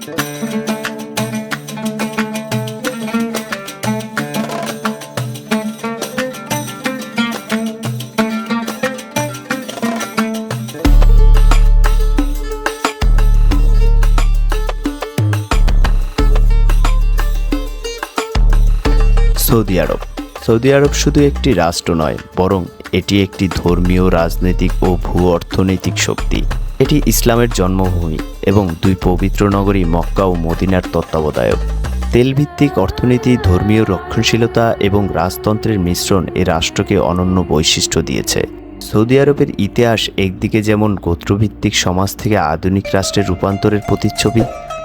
Saudi আরব। Saudi আরব শুধু একটি রাষ্ট্র নয়, বরং এটি একটি ধর্মীয়, রাজনৈতিক ও ভূ অর্থনৈতিক শক্তি। এটি ইসলামের জন্মভূমি। এবং দুই পবিত্র নগরী মক্কা ও মদিনার তত্ত্বাবধায়ক। তেলভিত্তিক অর্থনীতি, ধর্মীয় রক্ষণশীলতা এবং রাজতন্ত্রের মিশ্রণ এ রাষ্ট্রকে অনন্য বৈশিষ্ট্য দিয়েছে। সৌদি আরবের ইতিহাস একদিকে যেমন গোত্রভিত্তিক সমাজ থেকে আধুনিক রাষ্ট্রের রূপান্তরের প্রতিচ্ছবি,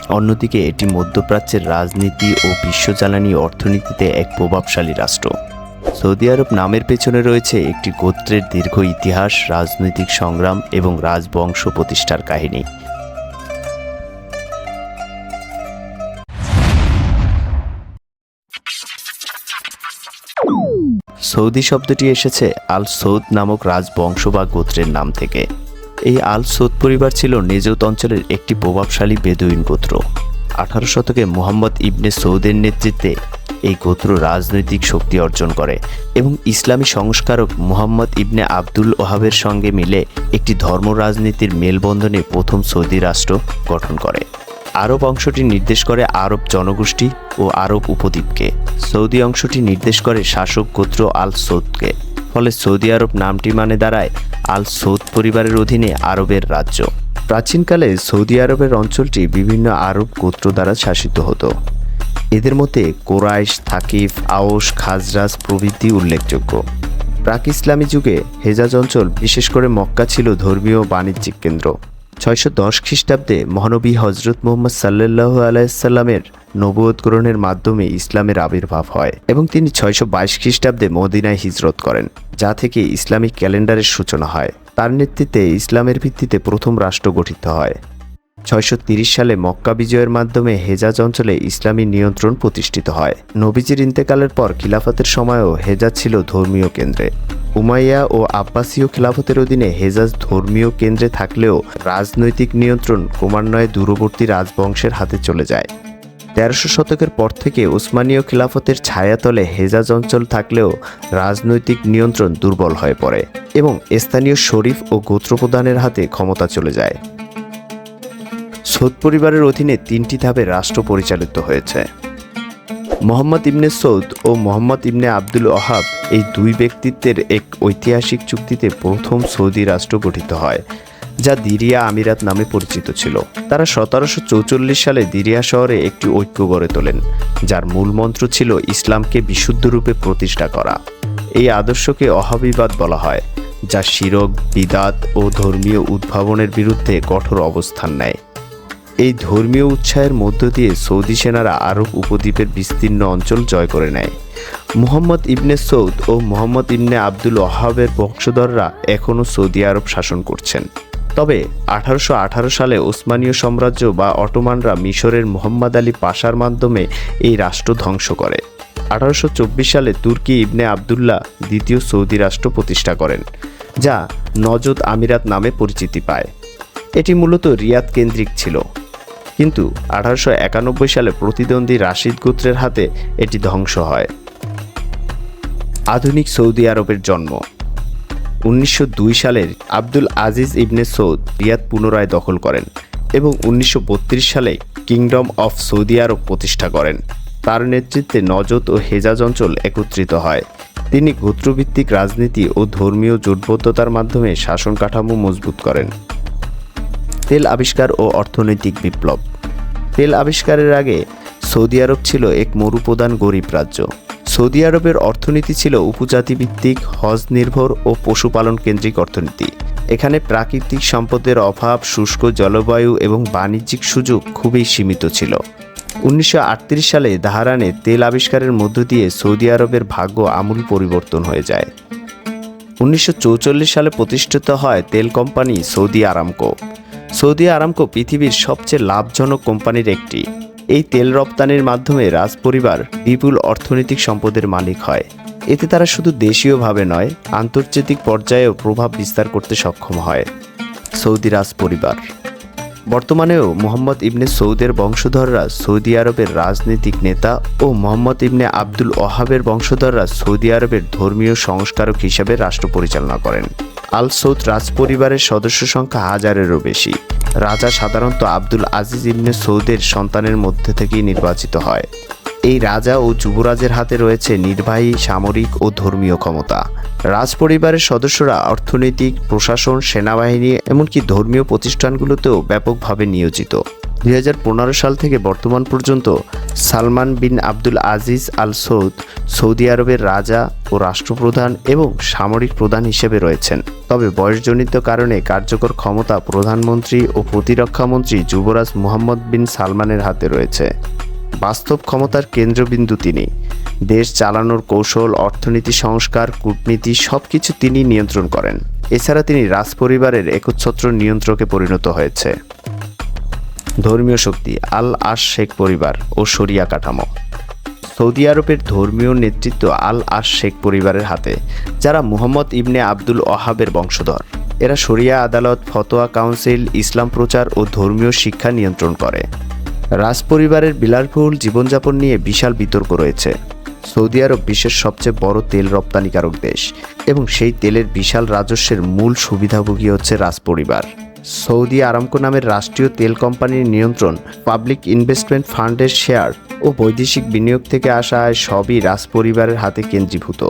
অন্যদিকে এটি মধ্যপ্রাচ্যের রাজনীতি ও বিশ্ব জ্বালানি অর্থনীতিতে এক প্রভাবশালী রাষ্ট্র। সৌদি আরব নামের পেছনে রয়েছে একটি গোত্রের দীর্ঘ ইতিহাস, রাজনৈতিক সংগ্রাম এবং রাজবংশ প্রতিষ্ঠার কাহিনী। সৌদি শব্দটি এসেছে আল সৌদ নামক রাজবংশ বা গোত্রের নাম থেকে। এই আল সৌদ পরিবার ছিল নেজত অঞ্চলের একটি প্রভাবশালী বেদুইন গোত্র। আঠারো শতকে মোহাম্মদ ইবনে সৌদের নেতৃত্বে এই গোত্র রাজনৈতিক শক্তি অর্জন করে এবং ইসলামী সংস্কারক মোহাম্মদ ইবনে আব্দুল ওহাবের সঙ্গে মিলে একটি ধর্ম রাজনীতির মেলবন্ধনে প্রথম সৌদি রাষ্ট্র গঠন করে। আরব অংশটি নির্দেশ করে আরব জনগোষ্ঠী ও আরব উপদ্বীপকে। সৌদি অংশটি নির্দেশ করে শাসক গোত্র আল সৌদকে ফলে সৌদি আরব নামটি মানে দাঁড়ায় আল সৌদ পরিবারের অধীনে আরবের রাজ্য। প্রাচীনকালে সৌদি আরবের অঞ্চলটি বিভিন্ন আরব গোত্র দ্বারা শাসিত হতো। এদের মধ্যে কোরাইশ, থাকিফ আওস খাজরাজ প্রভৃতি উল্লেখযোগ্য। প্রাক ইসলামী যুগে হেজাজ অঞ্চল বিশেষ করে মক্কা ছিল ধর্মীয় বাণিজ্যিক কেন্দ্র। ছয়শো দশ খ্রিস্টাব্দে মহানবী হজরত মোহাম্মদ সাল্লাহ আলাইসাল্লামের নবুয়ত মাধ্যমে ইসলামের আবির্ভাব হয় এবং তিনি ছয়শো বাইশ খ্রিস্টাব্দে মদিনায় হিজরত করেন, যা থেকে ইসলামিক ক্যালেন্ডারের সূচনা হয়। তার নেতৃত্বে ইসলামের ভিত্তিতে প্রথম রাষ্ট্র গঠিত হয়। ছয়শো সালে মক্কা বিজয়ের মাধ্যমে হেজাজ অঞ্চলে ইসলামী নিয়ন্ত্রণ প্রতিষ্ঠিত হয়। নবীজির ইন্তেকালের পর খিলাফতের সময়ও হেজাজ ছিল ধর্মীয় কেন্দ্রে। উমাইয়া ও আব্বাসীয় খিলাফতের অধীনে হেজাজ ধর্মীয় কেন্দ্রে থাকলেও রাজনৈতিক নিয়ন্ত্রণ ক্রমান্বয়ে দূরবর্তী রাজবংশের হাতে চলে যায়। তেরোশো শতকের পর থেকে উসমানীয় খিলাফতের ছায়াতলে হেজাজ অঞ্চল থাকলেও রাজনৈতিক নিয়ন্ত্রণ দুর্বল হয়ে পড়ে এবং স্থানীয় শরীফ ও গোত্রপ্রধানের হাতে ক্ষমতা চলে যায়। সৌদ পরিবারের অধীনে তিনটি ধাপে রাষ্ট্র পরিচালিত হয়েছে। মোহাম্মদ ইবনে সৌদ ও মোহাম্মদ ইবনে আব্দুল ওহাব এই দুই ব্যক্তিত্বের এক ঐতিহাসিক চুক্তিতে প্রথম সৌদি রাষ্ট্র গঠিত হয়, যা দিরিয়া আমিরাত নামে পরিচিত ছিল। তারা সতেরোশো চৌচল্লিশ সালে দিরিয়া শহরে একটি ঐক্য গড়ে তোলেন, যার মূল মন্ত্র ছিল ইসলামকে বিশুদ্ধরূপে প্রতিষ্ঠা করা। এই আদর্শকে অহাবিবাদ বলা হয়, যা শিরক, বিদাত ও ধর্মীয় উদ্ভাবনের বিরুদ্ধে কঠোর অবস্থান নেয়। এই ধর্মীয় উৎসাহের মধ্য দিয়ে সৌদি সেনারা আরব উপদ্বীপের বিস্তীর্ণ অঞ্চল জয় করে নেয়। মুহাম্মদ ইবনে সৌদ ও মোহাম্মদ ইবনে আব্দুল ওহাবের বংশধররা এখনও সৌদি আরব শাসন করছেন। তবে আঠারোশো আঠারো সালে ওসমানীয় সাম্রাজ্য বা অটোমানরা মিশরের মোহাম্মদ আলী পাশার মাধ্যমে এই রাষ্ট্র ধ্বংস করে। আঠারোশো চব্বিশ সালে তুর্কি ইবনে আবদুল্লাহ দ্বিতীয় সৌদি রাষ্ট্র প্রতিষ্ঠা করেন, যা নজদ আমিরাত নামে পরিচিতি পায়। এটি মূলত রিয়াদ কেন্দ্রিক ছিল। কিন্তু আঠারোশো একানব্বই সালে প্রতিদ্বন্দ্বী রাশিদ গোত্রের হাতে এটি ধ্বংস হয়। আধুনিক সৌদি আরবের জন্ম। উনিশশো দুই সালের আব্দুল আজিজ ইবনে সৌদ রিয়াদ পুনরায় দখল করেন এবং উনিশশো বত্রিশ সালে কিংডম অফ সৌদি আরব প্রতিষ্ঠা করেন। তার নেতৃত্বে নজদ ও হেজাজ অঞ্চল একত্রিত হয়। তিনি গোত্রভিত্তিক রাজনীতি ও ধর্মীয় জোটবদ্ধতার মাধ্যমে শাসন কাঠামো মজবুত করেন। তেল আবিষ্কার ও অর্থনৈতিক বিপ্লব। তেল আবিষ্কারের আগে সৌদি আরব ছিল এক মরুপ্রধান গরিব রাজ্য। সৌদি আরবের অর্থনীতি ছিল উপজাতি ভিত্তিক হজ নির্ভর ও পশুপালন কেন্দ্রিক অর্থনীতি। এখানে প্রাকৃতিক সম্পদের অভাব, শুষ্ক জলবায়ু এবং বাণিজ্যিক সুযোগ খুবই সীমিত ছিল। উনিশশো আটত্রিশ সালে দাহারানে তেল আবিষ্কারের মধ্য দিয়ে সৌদি আরবের ভাগ্য আমূল পরিবর্তন হয়ে যায়। উনিশশো সালে প্রতিষ্ঠিত হয় তেল company Saudi Aramco. Saudi Aramco পৃথিবীর সবচেয়ে লাভজনক কোম্পানির একটি। এই তেল রপ্তানির মাধ্যমে রাজপরিবার বিপুল অর্থনৈতিক সম্পদের মালিক হয়। এতে তারা শুধু দেশীয়ভাবে নয়, আন্তর্জাতিক পর্যায়েও প্রভাব বিস্তার করতে সক্ষম হয়। সৌদি রাজ পরিবার বর্তমানেও মোহাম্মদ ইবনে সৌদের বংশধররা সৌদি আরবের রাজনৈতিক নেতা ও মোহাম্মদ ইবনে আব্দুল ওহাবের বংশধররা সৌদি আরবের ধর্মীয় সংস্কারক হিসেবে রাষ্ট্র পরিচালনা করেন। আল সৌদ রাজপরিবারের সদস্য সংখ্যা হাজারেরও বেশি। রাজা সাধারণত আব্দুল আজিজ ইবনে সৌদের সন্তানের মধ্যে থেকেই নির্বাচিত হয়। এই রাজা ও যুবরাজের হাতে রয়েছে নির্বাহী, সামরিক ও ধর্মীয় ক্ষমতা। রাজপরিবারের সদস্যরা অর্থনৈতিক, প্রশাসন, সেনাবাহিনী, এমনকি ধর্মীয় প্রতিষ্ঠানগুলোতেও ব্যাপকভাবে নিয়োজিত। দুই হাজার পনেরো সাল থেকে বর্তমান পর্যন্ত Salman bin Abdul Aziz Al Saud Saudi আরবের রাজা ও রাষ্ট্রপ্রধান এবং সামরিক প্রধান হিসেবে রয়েছেন। তবে বয়সজনিত কারণে কার্যকর ক্ষমতা প্রধানমন্ত্রী ও প্রতিরক্ষামন্ত্রী যুবরাজ মুহাম্মদ বিন সালমানের হাতে রয়েছে। বাস্তব ক্ষমতার কেন্দ্রবিন্দু তিনি। দেশ চালানোর কৌশল, অর্থনীতি সংস্কার, কূটনীতি সব কিছু তিনি নিয়ন্ত্রণ করেন। এছাড়া তিনি রাজপরিবারের একচ্ছত্র নিয়ন্ত্রকে পরিণত হয়েছে। ধর্মীয় শক্তি, আল আশ শেখ পরিবার ও শরিয়া কাঠামো। সৌদি আরবের ধর্মীয় নেতৃত্ব আল আশ শেখ পরিবারের হাতে, যারা মুহাম্মদ ইবনে আব্দুল ওহাবের বংশধর। এরা শরিয়া আদালত, ফতোয়া কাউন্সিল, ইসলাম প্রচার ও ধর্মীয় শিক্ষা নিয়ন্ত্রণ করে। রাজপরিবারের বিলাসবহুল জীবনযাপন নিয়ে বিশাল বিতর্ক রয়েছে। সৌদি আরব বিশ্বের সবচেয়ে বড় তেল রপ্তানিকারক দেশ এবং সেই তেলের বিশাল রাজস্বের মূল সুবিধাভোগী হচ্ছে রাজপরিবার। সৌদি আরামকো নামের রাষ্ট্রীয় তেল কোম্পানির নিয়ন্ত্রণ, পাবলিক ইনভেস্টমেন্ট ফান্ডের শেয়ার ও বৈদেশিক বিনিয়োগ থেকে আসা আয় সবই রাজপরিবারের হাতে কেন্দ্রীভূত।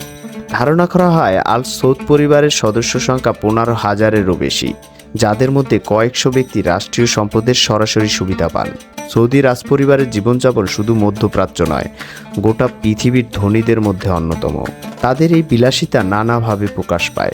ধারণা করা হয়, আল সৌদ পরিবারের সদস্য সংখ্যা পনেরো হাজারেরও বেশি। যাদের মধ্যে কয়েকশো ব্যক্তি রাষ্ট্রীয় সম্পদের সরাসরি সুবিধা পান। সৌদি রাজপরিবারের জীবনযাপন শুধু মধ্যপ্রাচ্য নয়, গোটা পৃথিবীর ধনীদের মধ্যে অন্যতম। তাদের এই বিলাসিতা নানাভাবে প্রকাশ পায়।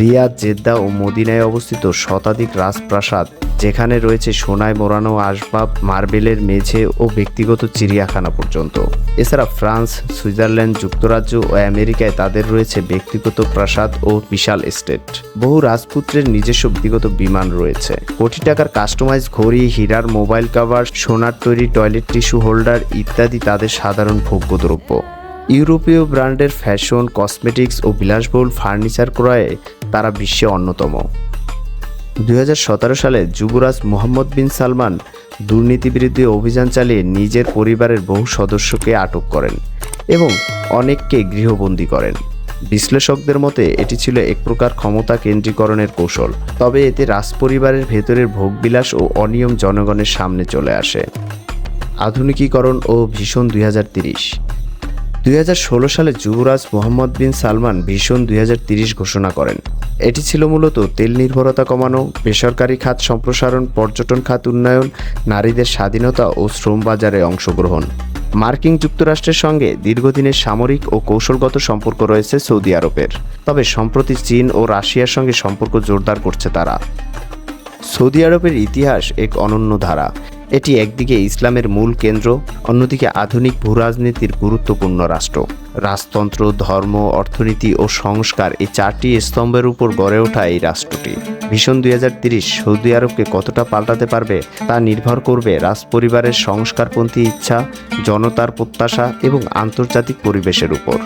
রিয়াদ, জেদ্দা ও মদিনায় অবস্থিত শতাধিক রাজপ্রাসাদ, যেখানে রয়েছে সোনায় মোড়ানো আসবাব, মার্বেলের মেঝে ও ব্যক্তিগত চিড়িয়াখানা পর্যন্ত। এছাড়া ফ্রান্স, সুইজারল্যান্ড, যুক্তরাজ্য ও আমেরিকায় তাদের রয়েছে ব্যক্তিগত প্রাসাদ ও বিশাল এস্টেট। বহু রাজপুত্রের নিজস্ব ব্যক্তিগত বিমান রয়েছে। কোটি টাকার কাস্টমাইজ ঘড়ি, হীরার মোবাইল কাভার, সোনার তৈরি টয়লেট টিস্যু হোল্ডার ইত্যাদি তাদের সাধারণ ভোগ্যদ্রব্য। ইউরোপীয় ব্র্যান্ডের ফ্যাশন, কসমেটিক্স ও বিলাসবহুল ফার্নিচার ক্রয়ে তারা বিশ্বে অন্যতম। দুই হাজার সতেরো সালে যুবরাজ মোহাম্মদ বিন সালমান দুর্নীতিবিরুদ্ধে অভিযান চালিয়ে নিজের পরিবারের বহু সদস্যকে আটক করেন এবং অনেককে গৃহবন্দী করেন। বিশ্লেষকদের মতে, এটি ছিল এক প্রকার ক্ষমতা কেন্দ্রীকরণের কৌশল, তবে এতে রাজপরিবারের ভেতরের ভোগবিলাস ও অনিয়ম জনগণের সামনে চলে আসে। আধুনিকীকরণ ও ভীষণ দুই হাজার দুই হাজার ষোলো সালে যুবরাজ মোহাম্মদ বিন সালমান ভীষণ দুই ঘোষণা করেন। এটি ছিল মূলত তেল নির্ভরতা কমানো, বেসরকারি খাত সম্প্রসারণ, পর্যটন খাত উন্নয়ন, নারীদের স্বাধীনতা ও শ্রম বাজারে অংশগ্রহণ। মার্কিন যুক্তরাষ্ট্রের সঙ্গে দীর্ঘদিনের সামরিক ও কৌশলগত সম্পর্ক রয়েছে সৌদি আরবের। তবে সম্প্রতি চীন ও রাশিয়ার সঙ্গে সম্পর্ক জোরদার করছে তারা। সৌদি আরবের ইতিহাস এক অনন্য ধারা। এটি একদিকে ইসলামের মূল কেন্দ্র, অন্যদিকে আধুনিক ভূরাজনীতির গুরুত্বপূর্ণ রাষ্ট্র। রাজতন্ত্র, ধর্ম, অর্থনীতি ও সংস্কার এই চারটি স্তম্ভের উপর গড়ে ওঠা এই রাষ্ট্রটি। ভীষণ দুই সৌদি আরবকে কতটা পাল্টাতে পারবে তা নির্ভর করবে রাজপরিবারের সংস্কারপন্থী ইচ্ছা, জনতার প্রত্যাশা এবং আন্তর্জাতিক পরিবেশের উপর।